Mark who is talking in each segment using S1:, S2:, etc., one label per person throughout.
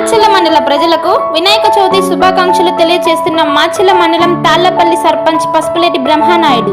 S1: మాచెల మండల ప్రజలకు వినాయక చవితి శుభాకాంక్షలు తెలియజేస్తున్న మాచెల మండలం తాళ్ళపల్లి సర్పంచ్ పసుపులేటి బ్రహ్మనాయుడు.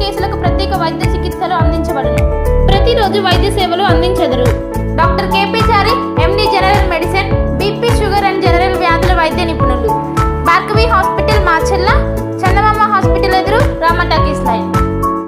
S1: కేసులకు ప్రత్యేక వైద్య చికిత్సలు అందించబడను. ప్రతిరోజు వైద్య సేవలు అందించదురు. Doctor K.